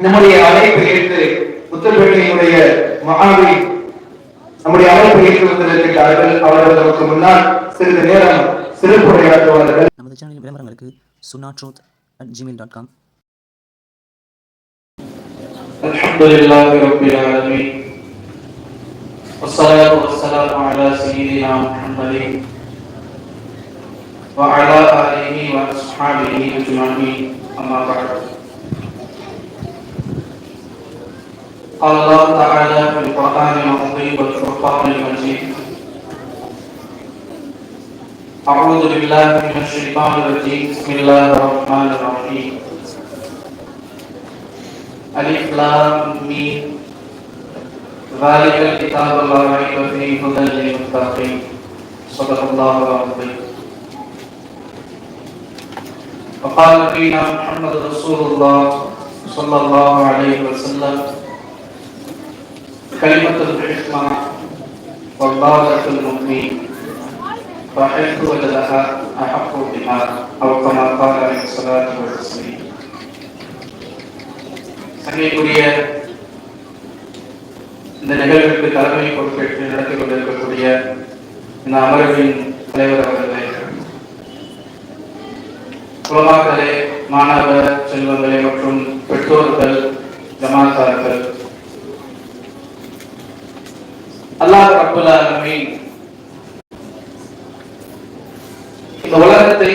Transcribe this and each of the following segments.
நம்முடைய அழைப்பை ஏற்று புத்தப்பேட்டையினுடைய மகாவி நம்முடைய அழைப்பை ஏற்று வந்திருக்கிறார்கள் அவர்கள் நமக்கு முன்னால் சிறிது நேரம் சிறப்புரையாற்றுவார்கள் நமது சேனலின் விளம்பரங்களுக்கு Suna truth at Gmail dot com الحمد لله رب العالمين والصلاة والسلام على سيدنا محمد وعلى آله وأصحابه أجمعين أما بعد قال الله تعالى في القرآن العظيم والفرقان المجيد. أعوذ بالله من الشيطان الرجيم. بسم الله الرحمن الرحيم. ألف لام ميم. ذلك الكتاب لا ريب فيه هدى للمتقين. صدق الله العظيم. وقال فينا محمد رسول الله صلى الله عليه وسلم كلمة الحكمة والبارة المؤمن فحيث وجدها أحق بها أو كما قال عليه الصلاة والتسليم சங்கைக்குரிய இந்த நிகழ்வுக்கு தலைமை பொறுப்பேற்று நடத்தி கொண்டிருக்கக்கூடிய இந்த அமர்வின் தலைவர் அவர்களே குலமாக்களே மாணவ செல்வங்களே மற்றும் பெற்றோர்கள் ஜமாத்தார்கள் ரப்புல் ஆலமீன் இந்த உலகத்தை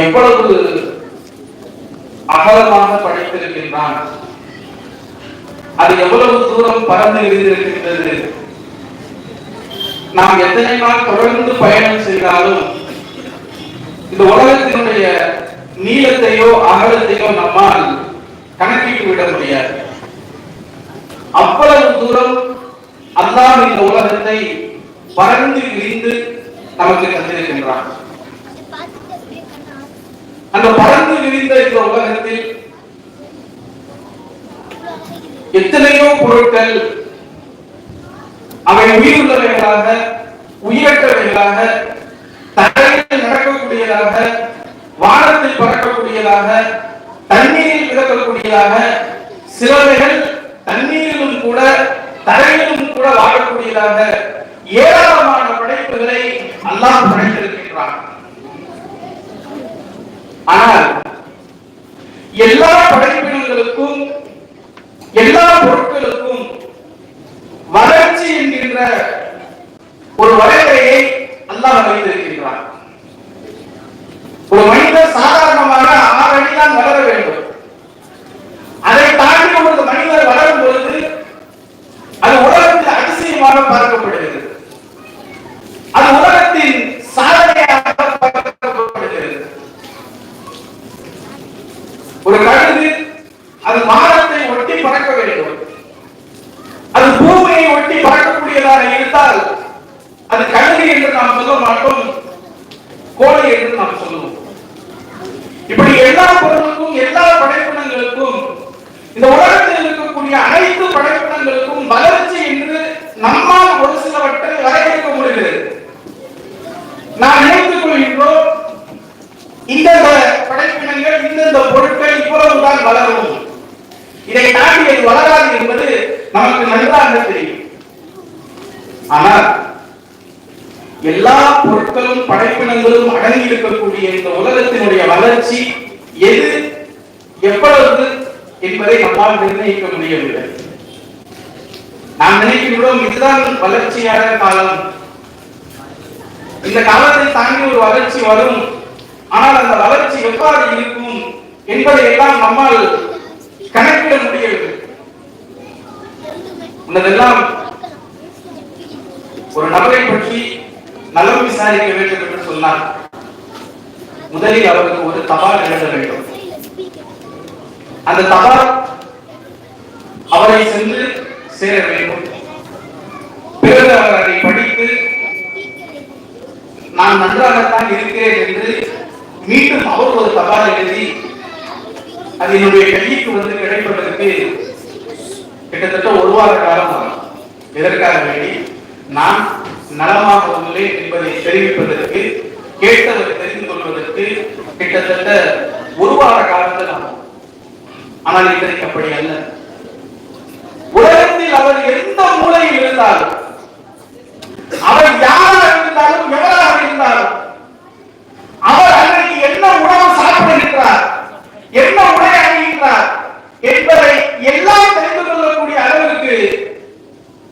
எவ்வளவு அகலமாக படைத்திருக்கின்றான்? அது எவ்வளவு தூரம் பறந்து விரிந்திருக்கின்றது? நாம் எத்தனை நாள் தொடர்ந்து பயணம் செய்தாலும் இந்த உலகத்தினுடைய நீளத்தையோ அகலத்தையோ நம்மால் கணக்கிட்டு விட முடியாது. அவ்வளவு எவ்வளவு தூரம் அல்லாஹ் இந்த உலகத்தை பறந்து விரிந்து நமக்கு தந்திருக்கின்றான்? அந்த பறந்து விரிந்த இந்த உலகத்தில் எத்தனையோ பொருட்கள் அவை உயிருள்ளவைகளாக உயிரற்றவைகளாக தரையில் நடக்கக்கூடியதாக வானத்தில் பறக்கக்கூடியதாக தண்ணீரில் மிதக்கக்கூடியதாக சிலவைகள் தண்ணீரிலும் கூட தரையிலும் கூட வாழக்கூடியதாக ஏராளமான படைப்புகளை அல்லாஹ் படைத்திருக்கின்றான். ஆனால் எல்லா படைப்பினங்களுக்கும் எல்லா பொருட்களுக்கும் வளர்ச்சி என்கின்ற ஒரு வரையறையை அல்லாஹ் வைத்திருக்கின்றான் ஒரு கழுகு அது மாதத்தை ஒட்டி பறக்க வேண்டும். அது பூமியை ஒட்டி பறக்கக்கூடியதாக இருந்தால் அது கழுகு என்று நாம் சொல்ல மாட்டோம் கோழி என்று நாம் சொல்லுவோம். இப்படி எல்லா பொருளுக்கும் எல்லா படைப்பினங்களுக்கும் இந்த உலகத்தில் இருக்கக்கூடிய அனைத்து படைப்பினங்களுக்கும் வளர்ச்சி என்று நம்மால் ஒரு சிலவற்றை வரையறுக்க முடிகிறது. நாம் நினைத்துக் கொள்கின்றோம் இந்த படைப்பினங்கள் இந்தந்த பொருட்கள் இவ்வளவுதான் வளரும். இதை தாண்டி அது வளராது என்பது நமக்கு நன்றாக தெரியும். ஆனால் எல்லா பொருட்களும் படைப்பினங்களும் அடங்கி இருக்கக்கூடிய இந்த உலகத்தினுடைய வளர்ச்சி எது எவ்வளவு என்பதை நம்மால் நிர்ணயிக்க முடியவில்லை. நாம் நினைக்கின்றோம் இதுதான் வளர்ச்சியான காலம். இந்த காலத்தை தாண்டி ஒரு வளர்ச்சி வரும். ஆனால் அந்த வளர்ச்சி எவ்வாறு இருக்கும் என்பதை எல்லாம் நம்மால் கணக்கிட முடியவில்லை. முன்னதெல்லாம் ஒரு நபரை பற்றி நலம் விசாரிக்க வேண்டும் என்று சொன்னார். முதலில் அவருக்கு ஒரு தபால் எழுத வேண்டும். அந்த தபால் அவரை சென்று சேர வேண்டும். பிறகு அவர் அதை படித்து நான் நன்றாகத்தான் இருக்கிறேன் என்று மீண்டும் அவர் ஒரு தபால் எழுதி அது என்னுடைய கைக்கு வந்து கிடைப்பதற்கு கிட்டத்தட்ட ஒரு வார காலம் இதற்காக வேண்டி நான் நலமாக உள்ளேன் என்பதை தெரிவிப்பதற்கு கேட்டவர் தெரிந்து கொள்வதற்கு கிட்டத்தட்ட ஒரு வார காலத்தில் ஆகும். ஆனால் இன்றைக்கு அப்படி அல்ல. உலகத்தில் அவர் எந்த மூலையில் இருந்தாலும் அவர் யாராக இருந்தாலும் எவராக இருந்தாலும் அவர் அன்றைக்கு என்ன உணவு சாப்பிடுகின்றார் என்ன உடை அணிகின்றார் என்பதை எல்லாம் தெரிந்து கொள்ளக்கூடிய அளவுக்கு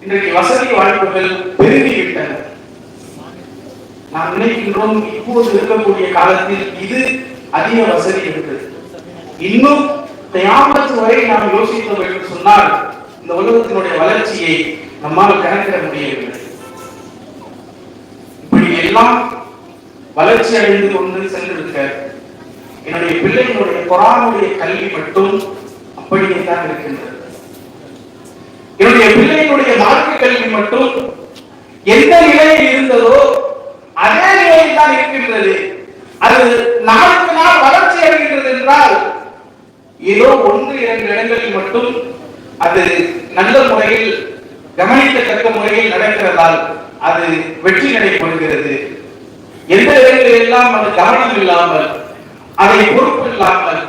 இன்றைக்கு வசதி வாய்ப்புகள் பெருகிவிட்டன. நாம் நினைக்கின்றோம் இப்போது இருக்கக்கூடிய காலத்தில் இது அதிக வசதி இருக்கு இன்னும் தயாமத்து வரை நாம் யோசித்தோம் என்று சொன்னால் இந்த உலகத்தினுடைய வளர்ச்சியை நம்மால் கணக்கிட முடியவில்லை. இப்படி எல்லாம் வளர்ச்சி அடைந்து கொண்டு சென்றிருக்க என்னுடைய பிள்ளைகளுடைய குரானுடைய கல்வி மட்டும் அப்படியே தான் இருக்கின்றது. என்னுடைய பிள்ளைகளுடைய மார்க்க கல்வி மட்டும் எந்த நிலையில் இருந்ததோ அதே நிலையில் தான் இருக்கின்றது. அது நாளுக்கு நாள் வளர்ச்சி அடைகின்றது என்றால் ஏதோ ஒன்று இரண்டு இடங்களில் மட்டும் அது நல்ல முறையில் கவனிக்கத்தக்க முறையில் நடக்கிறதால் அது வெற்றி நடைபெறுகிறது எந்த இடங்களில் எல்லாம் அந்த கவனம் இல்லாமல் அதை பொறுப்பு இல்லாமல்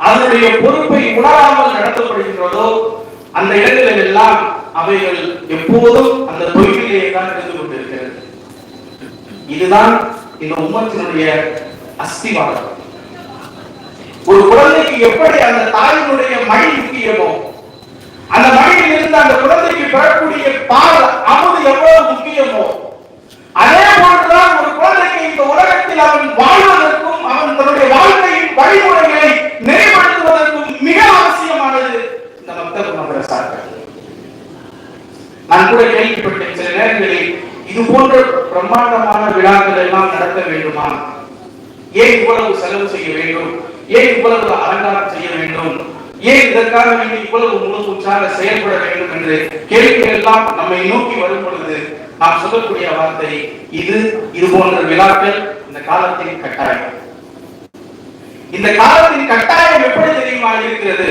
அதனுடைய பொறுப்பை உணராமல் நடத்தப்படுகின்றதோ அந்த இடங்களில் எல்லாம் அவைகள் எப்போதும் அந்த தொழிலிலே தான் இருந்து கொண்டிருக்கிறது. இதுதான் இந்த உம்மத்தினுடைய அஸ்திவாதம் ஒரு குழந்தைக்கு எப்படி அந்த தாயினுடைய மழை முக்கியமோ அந்த மழையில் இருந்து அந்த குழந்தைக்கு பெறக்கூடிய பால் அமுது எவ்வளவு முக்கியமோ அதே போன்றுதான் இந்த உலகத்தில் அவன் வாழ்வதற்கும் அவன் தன்னுடைய வாழ்க்கையின் வழிமுறைகளை நிறைவேற்றுவதற்கும் மிக அவசியமானது இந்த மக்தப் மதரசாக்கள் நான் கூட கேள்விப்பட்டேன் சில நேரங்களில் இது போன்ற பிரம்மாண்டமான விழாக்கள் எல்லாம் நடத்த வேண்டுமா ஏன் இவ்வளவு செலவு செய்ய வேண்டும்? ஏன் இவ்வளவு அலங்காரம் செய்ய வேண்டும்? ஏன் இதற்காக வேண்டி இவ்வளவு முழு உற்சாக செயல்பட வேண்டும் என்று கேள்விகள் எல்லாம் நம்மை நோக்கி வரும் பொழுது நாம் சொல்லக்கூடிய வார்த்தை இது இது போன்ற விழாக்கள் இந்த காலத்தின் கட்டாயம். இந்த காலத்தின் கட்டாயம் எப்படி தெரியுமா இருக்கிறது?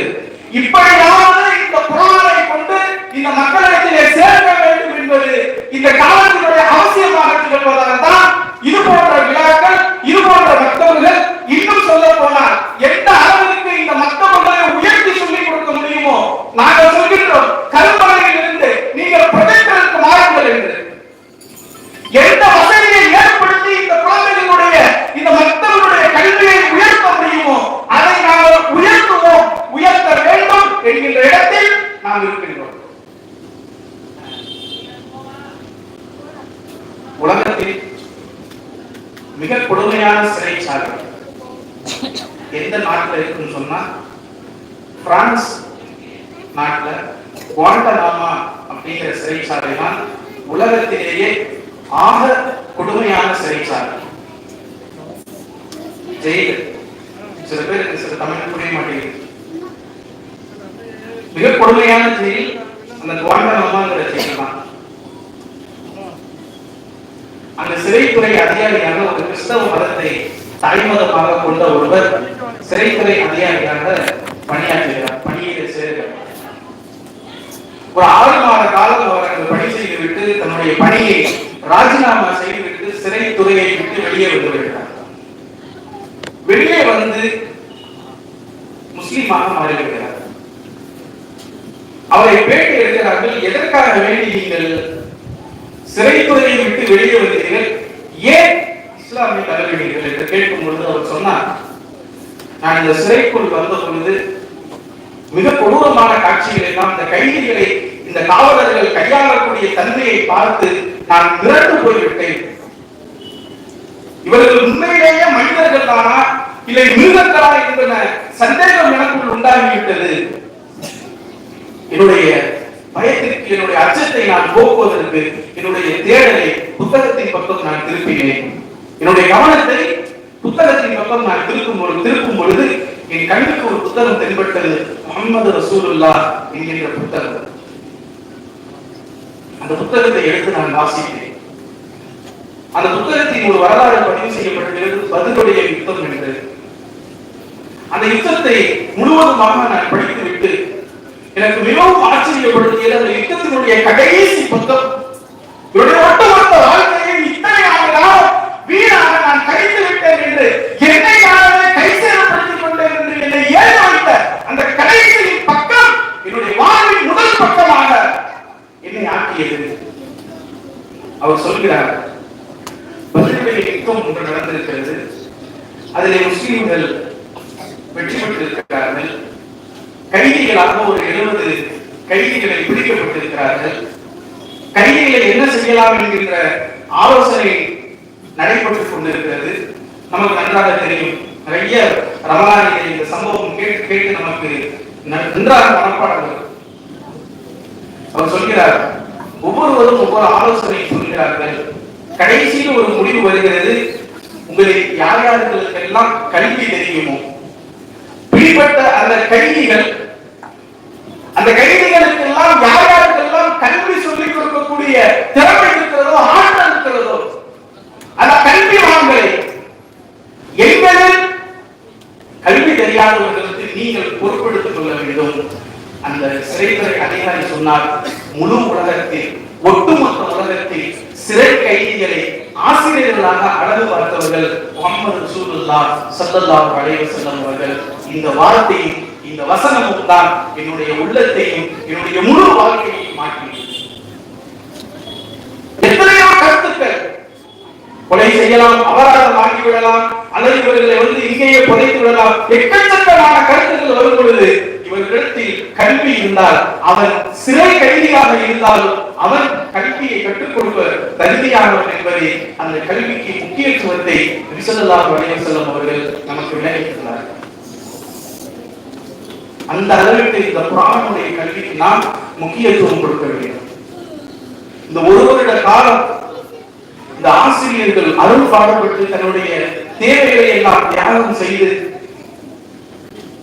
இப்படியாவது இந்த புறாவை கொண்டு இந்த மக்களிடத்திலே சேர்க்க வேண்டும் என்பது இந்த காலத்தினுடைய அவசியமாக திகழ்வதாகத்தான் இது போன்ற விழாக்கள் இது போன்ற மக்தவர்கள் இன்னும் சொல்ல போனால் எந்த அளவிற்கு இந்த மக்தவர்களை உயர்த்தி சொல்லிக் கொடுக்க முடியுமோ நாங்கள் சொல்கின்றோம் கல்வரையில் இருந்து நீங்கள் பிரதேசத்திற்கு மாறுங்கள் என்று. எந்த வசதியை ஏற்படுத்தி இந்த குழந்தைகளுடைய இந்த மக்களுடைய கல்வியை உயர்த்த முடியுமோ அதை நாங்கள் உயர்த்துவோம். உயர்த்த வேண்டும் என்கின்ற இடத்தில் நாம் இருக்கின்றோம். உலகத்தில் மிக கொடுமையான சிறைச்சாலை எந்த நாட்டில் இருக்குன்னு சொன்னா பிரான்ஸ் நாட்டுல குவாண்டனாமா அப்படிங்கிற சிறைச்சாலை தான் உலகத்திலேயே ஆக கொடுமையாக சிறைச்சார். ஜெயில். சில பேருக்கு சில தமிழ் புரிய மாட்டேங்குது. மிக கொடுமையான ஜெயில் அந்த குவாண்டனாமாங்கிற ஜெயில் தான். அந்த சிறைத்துறை அதிகாரியாக ஒரு கிறிஸ்தவ மதத்தை தாய்மதமாக கொண்ட ஒருவர் சிறைத்துறை அதிகாரியாக பணியாற்றுகிறார் பணியில் சேர்கிறார். ஒரு ஆறு மாத காலம் அவர் அந்த பணி செய்துவிட்டு தன்னுடைய பணியை ராஜினாமா செய்துவிட்டு சிறைத்துறையை விட்டு வெளியே வந்து வெளியே வந்து முஸ்லீமாக மாறிவிடுகிறார் அவரை பேட்டி எடுக்கிறார்கள் எதற்காக வேண்டி நீங்கள் சிறைத்துறையை விட்டு வெளியே வந்தீர்கள் ஏன் இஸ்லாமிய தலைவீர்கள்? என்று கேட்கும் பொழுது அவர் சொன்னார் நான் இந்த சிறைக்குள் வந்த பொழுது மிக கொடூரமான காட்சிகளை தான் இந்த கைதிகளை இந்த காவலர்கள் கையாளக்கூடிய தன்மையை பார்த்து நான் திரண்டு போய்விட்டேன். இவர்கள் உண்மையிலேயே மனிதர்கள் தானா? இல்லை மிருகங்களா என்ற சந்தேகம் எனக்குள் உண்டாகிவிட்டது. என்னுடைய பயத்திற்கு என்னுடைய அச்சத்தை நான் போக்குவதற்கு என்னுடைய தேடலை புத்தகத்தின் பக்கம் நான் திருப்பினேன். என்னுடைய கவனத்தை புத்தகத்தின் பக்கம் நான் திருப்பும் பொழுது திருப்பும் பொழுது என் கண்ணுக்கு ஒரு புத்தகம் தென்பட்டது. முகமது ரசூலுல்லா என்கின்ற புத்தகம். அந்த புத்தகத்தை எடுத்து நான் வாசித்தேன் அந்த புத்தகத்தின் ஒரு வரலாறு பதிவு செய்யப்பட்டிருக்கிறது பதிலுடைய யுத்தம் என்று. அந்த யுத்தத்தை முழுவதுமாக நான் படித்துவிட்டு எனக்கு மிகவும் ஆச்சரியப்படுத்தியது அந்த யுத்தத்தினுடைய கடைசி பக்கம் இவருடைய ஒட்டுமொத்த வாழ்க்கையை இத்தனை ஆண்டு காலம் வீணாக நான் கழித்து விட்டேன் என்று என்னை நானே கை சேதப்படுத்திக் கொண்டேன் என்று என்னை ஏற வைத்த அந்த கடைசி சொல்கிறார். பதிலுடைய யுத்தம் ஒன்று நடந்திருக்கிறது. அதிலே முஸ்லீம்கள் வெற்றி பெற்றிருக்கிறார்கள். கைதிகளாக ஒரு எழுபது கைதிகளை பிடிக்கப்பட்டிருக்கிறார்கள். கைதிகளை என்ன செய்யலாம் என்கின்ற ஆலோசனை நடைபெற்றுக் கொண்டிருக்கிறது. நமக்கு நன்றாக தெரியும். நிறைய ரமலானிலே இந்த சம்பவம் கேட்டு கேட்டு நமக்கு நன்றாக மனப்பாடம் அவர் சொல்கிறார் ஒவ்வொருவரும் ஒவ்வொரு ஆலோசனை இருக்கிறார்கள் கடைசியில் ஒரு முடிவு வருகிறது. உங்களுக்கு யார் யாருக்கெல்லாம் கல்வி தெரியுமோ பிடிப்பட்ட அந்த கைதிகள் அந்த கைதிகளுக்கெல்லாம் யார் யாருக்கெல்லாம் கல்வி சொல்லிக் கொடுக்கக்கூடிய திறமை இருக்கிறதோ ஆற்றல் இருக்கிறதோ அந்த கல்வி வாங்கலை. எங்களில் கல்வி தெரியாதவர்களுக்கு நீங்கள் பொறுப்பெடுத்துக் கொள்ள வேண்டும். அந்த சிறைத்துறை அதிகாரி சொன்னார். முழு உலகத்தில் ஒட்டுமொத்த உலகத்தில் சிறை கைதிகளை ஆசிரியர்களாக அழகு பார்த்தவர்கள் முகமது ரசூலுல்லா ஸல்லல்லாஹு அலைஹி வஸல்லம் அவர்கள். இந்த வார்த்தையும் இந்த வசனமும் தான் என்னுடைய உள்ளத்தையும் என்னுடைய முழு வாழ்க்கையையும் மாற்றி எத்தனையோ கருத்துக்கள். கொலை செய்யலாம் அபராதம் வாங்கி விடலாம் அல்லது இவர்களை வந்து இங்கேயே புதைத்து விடலாம். எக்கச்சக்கமான கருத்துக்கள் வரும் பொழுது இவர்களிடத்தில் கல்வி இருந்தால் அவன் சிறை கைதியாக இருந்தாலும் அவன் கல்வியை கற்றுக் கொடுக்க தகுதியானவன் என்பதை அந்த கல்விக்கு முக்கியத்துவத்தை ரிசல்லாஹு வணிகம் வஸல்லம் அவர்கள் நமக்கு விளக்கியுள்ளார்கள் அந்த அளவிற்கு இந்த புராணனுடைய கல்விக்கு நாம் முக்கியத்துவம் கொடுக்க வேண்டும். இந்த ஒரு வருட காலம் இந்த ஆசிரியர்கள் அருள் பாடப்பட்டு தன்னுடைய தேவைகளை எல்லாம் தியாகம் செய்து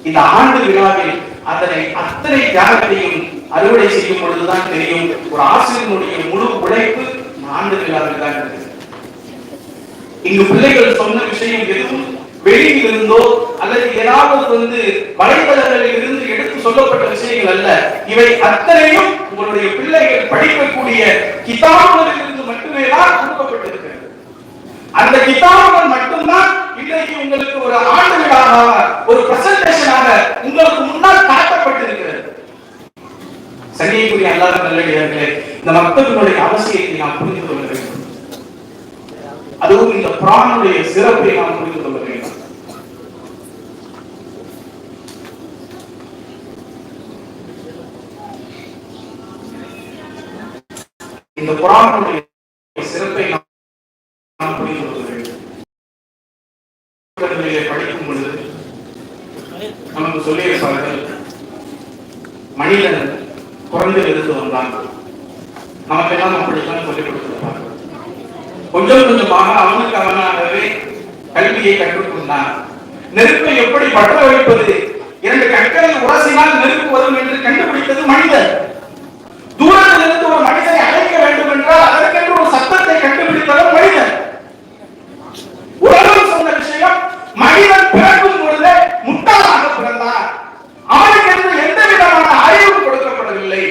இந்த ஆண்டு விழாவில் அதனை அத்தனை தியாகத்தையும் அறுவடை செய்யும் பொழுதுதான் தெரியும். ஒரு ஆசிரியனுடைய முழு உழைப்பு இந்த இங்கு பிள்ளைகள் சொன்ன விஷயம் எதுவும் வெளியில் இருந்தோ அல்லது ஏதாவது வந்து வலைதளங்களில் இருந்து எடுத்து சொல்லப்பட்ட விஷயங்கள் அல்ல. இவை அத்தனையும் உங்களுடைய பிள்ளைகள் படிக்கக்கூடிய கிதாபுகளில் இருந்து மட்டுமே தான் கொடுக்கப்பட்டிருக்கிறது. அந்த கிதாபுகள் மட்டும்தான் இன்றைக்கு உங்களுக்கு ஒரு ஆண்டு விழாவாக ஒரு பிரசன்டேஷனாக உங்களுக்கு முன்னால் சங்கைக்குரிய அல்லாத நல்லடியார்களே இந்த மக்களுடைய அவசியத்தை நாம் புரிந்து கொள்ள வேண்டும். அதுவும் இந்த புராணுடைய சிறப்பை நாம் புரிந்து கொள்ள வேண்டும். இந்த புராணுடைய சிறப்பை நாம் புரிந்து கொள்ள வேண்டும். படிக்கும் பொழுது நமக்கு சொல்லியிருப்பார்கள் மனிதன் குரங்கில் இருந்து வந்தான் நமக்கெல்லாம் அப்படித்தான் சொல்லிக் கொடுத்திருப்பார்கள் கொஞ்சம் கொஞ்சமாக அவனுக்கு அவனாகவே கல்வியை கற்றுக்கொண்டான் நெருப்பை எப்படி பற்ற வைப்பது? இரண்டு கற்களை உரசினால் நெருப்பு வரும் என்று கண்டுபிடித்தது மனிதன் தூரத்தில் இருந்து ஒரு மனிதனை அழைக்க வேண்டும் என்றால் அதற்கென்று ஒரு சத்தத்தை கண்டுபிடித்தவர் மனிதன் உலகம் சொன்ன விஷயம் மனிதன் பிறக்கும் பொழுதே முட்டாளாக பிறந்தார் அவனுக்கு என்று எந்த விதமான அறிவு கொடுக்கப்படவில்லை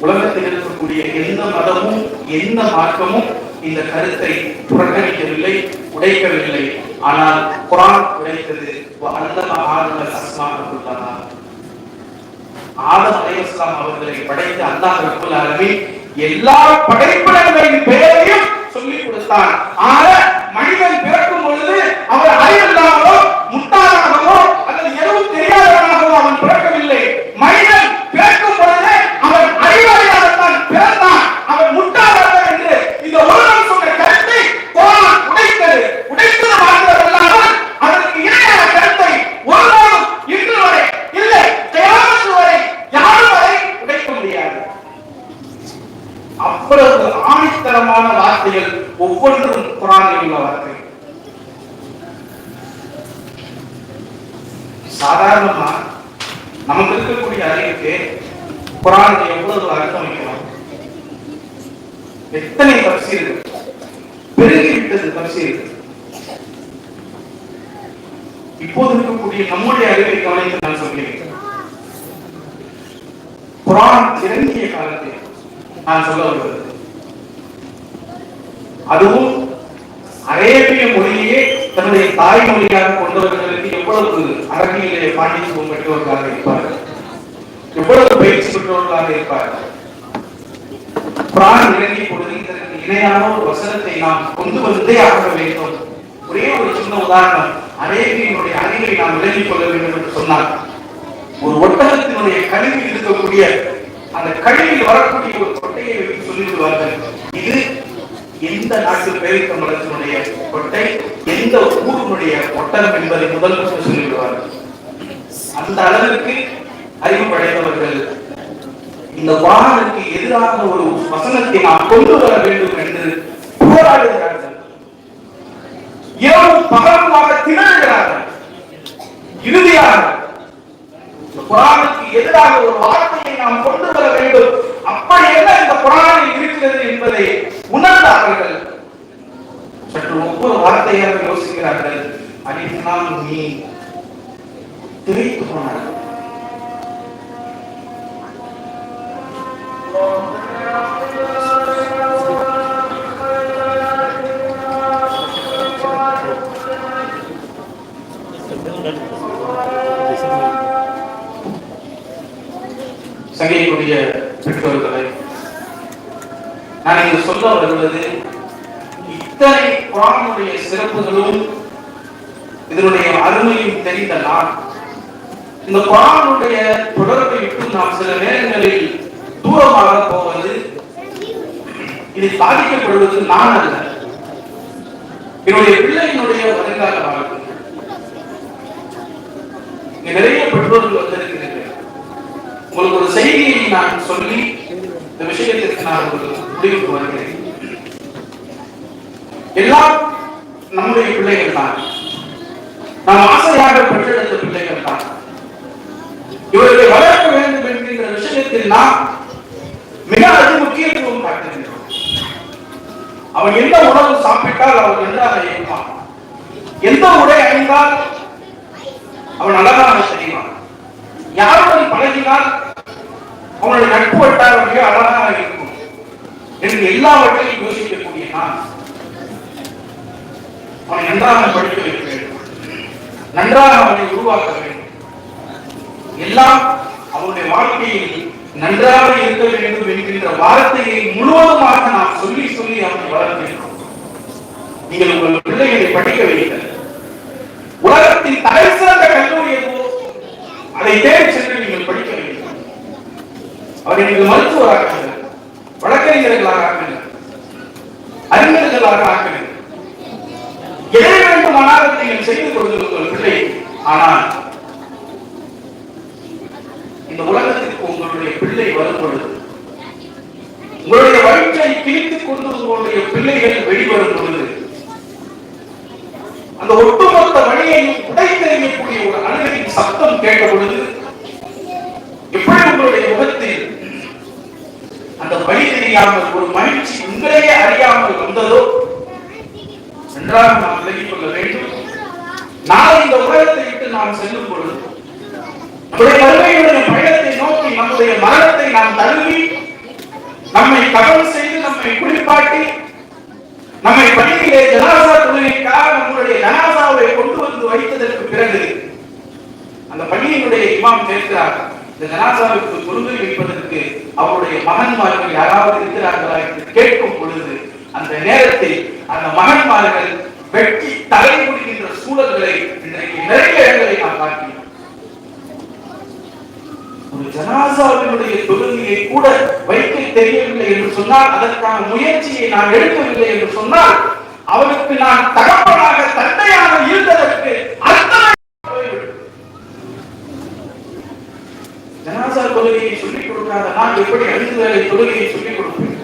உலகத்தில் இருக்கக்கூடிய எந்த மதமும் எந்த மார்க்கமும் இந்த கருத்தை புறக்கணிக்கவில்லை உடைக்கவில்லை. ஆனால் குரான் உடைத்தது அல்லம ஆதம் அலைஹிஸ்ஸலாம் அவர்களை படைத்த அல்லாஹ் ரப்பல் ஆலமீன் எல்லா படைப்பினர்களின் பெயரையும் சொல்லி கொடுத்தான். ஆக மனிதன் பிறக்கும் பொழுது அவர் அறிவில்லாமலோ முட்டாளாகவோ அல்லது எதுவும் தெரியாதவனாகவோ அவன் பிறக்கவில்லை. மனிதன் பிறக்கும் பொழுது அவன் அறிவாளியாகத்தான் பிறந்தான் அவன் முட்டாளாக என்று இந்த உலகம் சொன்ன கருத்தை குர்ஆன் உடைத்தது உடைத்தது மாத்திரமல்லாமல் அதற்கு இணையான கருத்தை ஒருவரும் இன்று வரை இல்லை கியாமத் வரை யாரும் வரை உடைக்க முடியாது அவ்வளவு ஆணித்தரமான வார்த்தைகள் ஒவ்வொன்றும் குரானில் உள்ள வார்த்தை. சாதாரணமா நமக்கு இருக்கக்கூடிய அறிவுக்கு குரான் எவ்வளவு அர்த்தம் வைக்கலாம்? எத்தனை தப்சீர்கள்? பெருகிவிட்டது விட்டது இப்போது இருக்கக்கூடிய நம்முடைய அறிவை கவனித்து நான் சொல்கிறேன். குரான் இறங்கிய காலத்தில் நான் சொல்ல வருவது அதுவும் அரேபிய மொழியே தன்னுடைய தாய்மொழியாக கொண்டவர்களுக்கு எவ்வளவு அரபியிலே பாண்டித்துவம் பெற்றவர்களாக இருப்பார்கள்? எவ்வளவு பயிற்சி பெற்றவர்களாக இருப்பார்கள்? குரான் இறங்கி பொழுது இதற்கு இணையான ஒரு வசனத்தை நாம் கொண்டு வந்தே ஆக வேண்டும். ஒரே ஒரு சின்ன உதாரணம் அரேபியனுடைய அறிவை நாம் விளங்கிக் கொள்ள வேண்டும் என்று சொன்னார் ஒரு ஒட்டகத்தினுடைய கழிவில் இருக்கக்கூடிய அந்த கழிவில் வரக்கூடிய ஒரு கொட்டையை வைத்து சொல்லிவிடுவார்கள். இது எந்த நாட்டு பேரிக்கம்பளத்தினுடைய கொட்டை எந்த ஊருடைய ஒட்டகம் என்பதை முதல் கொண்டு சொல்லிவிடுவார்கள். அந்த அளவிற்கு அறிவு படைத்தவர்கள் இந்த வாகனுக்கு எதிரான ஒரு வசனத்தை நாம் கொண்டு வர வேண்டும் என்று போராடுகிறார்கள். இரவும் பகலுமாக திணறுகிறார்கள். இறுதியாக இந்த குரானுக்கு எதிராக ஒரு வார்த்தையை நாம் கொண்டு வர வேண்டும். அப்படி என்ன இந்த குரானில் இருக்கிறது என்பதை உணர்ந்தார்கள். சற்று ஒவ்வொரு வார்த்தையாக யோசிக்கிறார்கள். அடினால் நீ திரைத்து போனார்கள். சங்கைக்குரிய பெற்றோர்களை நான் இங்கு சொல்ல வருவது இத்தனை குரானுடைய சிறப்புகளும் இதனுடைய அருமையும் தெரிந்த நான். இந்த குரானுடைய தொடர்பை விட்டு நாம் சில நேரங்களில் தூரமாக போவது இது பாதிக்கப்படுவது நான் அல்ல. என்னுடைய பிள்ளையினுடைய வருங்கால வாழ்க்கை. நிறைய பெற்றோர்கள் வந்திருக்கிறீர்கள். உங்களுக்கு ஒரு செய்தியை நான் சொல்லி இந்த விஷயத்திற்கு நான் ஒரு முடிவுக்கு வருகிறேன். எல்லாம் நம்முடைய பிள்ளைகள் தான். நாம் ஆசையாக பெற்றெடுத்த பிள்ளைகள் தான். இவர்களை வளர்க்க வேண்டும் என்கின்ற விஷயத்தில் நாம் மிக அதி முக்கியத்துவம் காட்டுகின்றோம். அவன் எந்த உணவு சாப்பிட்டால் அவன் நன்றாக இருப்பான்? எந்த உடை அணிந்தால் அவன் அழகான செய்வான் யாருடன் பழகினால் அவனுடைய நட்பு வட்டாரம் மிக அழகாக இருக்கும். என்று எல்லாவற்றையும் யோசிக்கக்கூடிய நான் அவனை நன்றாக படிக்க வைக்க வேண்டும். நன்றாக அவனை உருவாக்க வேண்டும். எல்லாம் அவனுடைய வாழ்க்கையில் நன்றாக இருக்க வேண்டும் என்கின்ற வார்த்தையை முழுவதுமாக நாம் சொல்லி சொல்லி அவனை வளர்த்திருக்கிறோம். நீங்கள் உங்கள் பிள்ளைகளை படிக்க வைக்க உலகத்தின் தலை சிறந்த கல்லூரி எதுவோ அதை தேடி சென்று நீங்கள் படிக்க வேண்டும் அவரை நீங்கள் மருத்துவராக வழக்கறிஞர்களாக ஆக்குங்கள். அறிஞர்களாக ஆக்குங்கள். எதை வேண்டுமானாலும் நீங்கள் செய்து கொடுங்கள் உங்கள் பிள்ளை. ஆனால் இந்த உலகத்திற்கு உங்களுடைய பிள்ளை வரும் பொழுது உங்களுடைய வயிற்றை கிழித்துக் கொண்டு உங்களுடைய பிள்ளைகள் வெளிவரும் பொழுது அந்த ஒட்டுமொத்த வழியையும் உடைத்தெறியக்கூடிய ஒரு அணுகின் சத்தம் கேட்ட பொழுது எப்படி உங்களுடைய முகத்தில் அந்த வழி தெரியாமல் ஒரு மகிழ்ச்சி உங்களையே அறியாமல் வந்ததோ? என்றால் நாம் விலகிக் கொள்ள வேண்டும். நாளை இந்த உலகத்தை விட்டு நாம் செல்லும் பொழுது நம்முடைய வறுமையுடைய பயணத்தை நோக்கி நம்முடைய மரணத்தை நாம் தழுவி நம்மை கவனம் செய்து நம்மை குளிப்பாட்டி நம்மை பள்ளியிலே ஜனாசா தொழுகைக்காக நம்முடைய ஜனாசாவை கொண்டு வந்து வைத்ததற்கு பிறகு அந்த பள்ளியினுடைய இமாம் கேட்கிறார் இந்த ஜனாசாவுக்கு தொழுகை வைப்பதற்கு அவருடைய மகன்மார்கள் யாராவது இருக்கிறார்களா என்று கேட்கும் பொழுது அந்த நேரத்தில் அந்த மகன்மார்கள் வெட்டி தலை முடிகின்ற சூழல்களை இன்றைக்கு நிறைய இடங்களை நாம் பார்க்கிறோம் ஒரு ஜனாசாவினுடைய தொழுகையை கூட வைக்க தெரியவில்லை என்று சொன்னால் அதற்கான முயற்சியை நான் எடுக்கவில்லை என்று சொன்னால் அவருக்கு நான் தகப்பனாக தந்தையாக இருந்ததற்கு அர்த்தமே போய்விடும். ஜனாசா தொழுகையை சொல்லிக் கொடுக்காத நான் எப்படி ஐந்து வேலை தொழுகையை சொல்லிக் கொடுப்பேன்?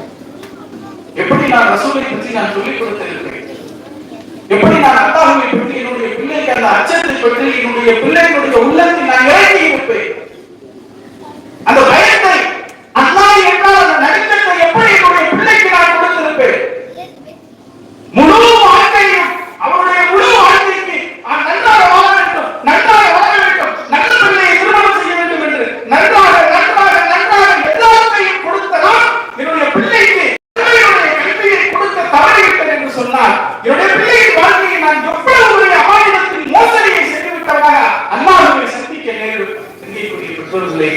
எப்படி நான் ரசூலை பற்றி நான் சொல்லிக் கொடுத்திருக்கிறேன்? எப்படி நான் அல்லாஹுவை பற்றி என்னுடைய பிள்ளைக்கு அந்த அச்சத்தை பற்றி என்னுடைய பிள்ளைகளுடைய உள்ளத்தில் நான் இறங்கி இருப்பேன் அந்த பயத்தை அல்லாஹ் என்றால் அந்த நடுக்கத்தை எப்படி என்னுடைய பிள்ளைக்கு நான் கொடுத்திருப்பேன் முழு வாழ்க்கையும் அவருடைய முழு வாழ்க்கைக்கு நான் நன்றாக வாழ வேண்டும் நன்றாக வாழ வேண்டும் நல்ல பிள்ளையை திருமணம் செய்ய வேண்டும் என்று நன்றாக நன்றாக நன்றாக எல்லாத்தையும் கொடுத்த நான் என்னுடைய பிள்ளைக்கு பிள்ளையுடைய கல்வியை கொடுக்க தவறிவிட்டேன் என்று சொன்னார் என்னுடைய பிள்ளையின் வாழ்க்கையை நான் எவ்வளவு ஒரு அபாயத்தின் மோசடியை செய்துவிட்டதாக அல்லாஹ்வை சந்திக்க நேரிடும் சிந்திக்கக்கூடிய பெற்றோர்களை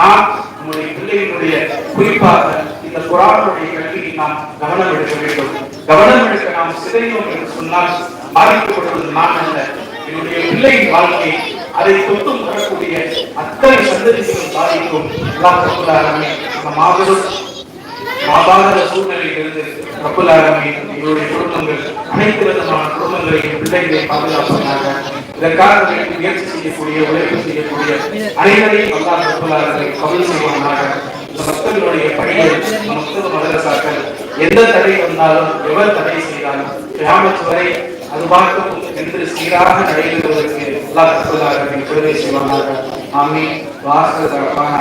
நாம் நம்முடைய பிள்ளையினுடைய குறிப்பாக இந்த இந்த குரானுடைய கல்வியில் நாம் கவனம் எடுக்க வேண்டும் கவனம் எடுக்க நாம் சிதைந்தோம் என்று சொன்னால் பாதிக்கப்படுவது நான் அல்ல என்னுடைய பிள்ளையின் வாழ்க்கை அதை தொட்டும் வரக்கூடிய அத்தனை சந்ததிகளும் பாதிக்கும். அல்லாஹ் மாபெரும் மாபாரத சூழ்நிலையிலிருந்து எங்களுடைய குடும்பங்கள் அனைத்து விதமான குடும்பங்களையும் பிள்ளைகளை இதற்காக முயற்சி செய்யக்கூடிய உழைப்பு செய்யக்கூடிய அனைவரையும் அல்லாஹ் ரப்பல் ஆலமீன் செய்வானாக. இந்த மக்களுடைய பணிகள் மக்கள் மதரசாக்கள் எந்த தடை வந்தாலும் எவர் தடை செய்தாலும் கிராமத்து வரை அது பார்க்கும் என்று சீராக நடைபெறுவதற்கு அல்லாஹ் ரப்பல் ஆலமீன் செய்வானாக ஆமீன் வாசல் தரப்பான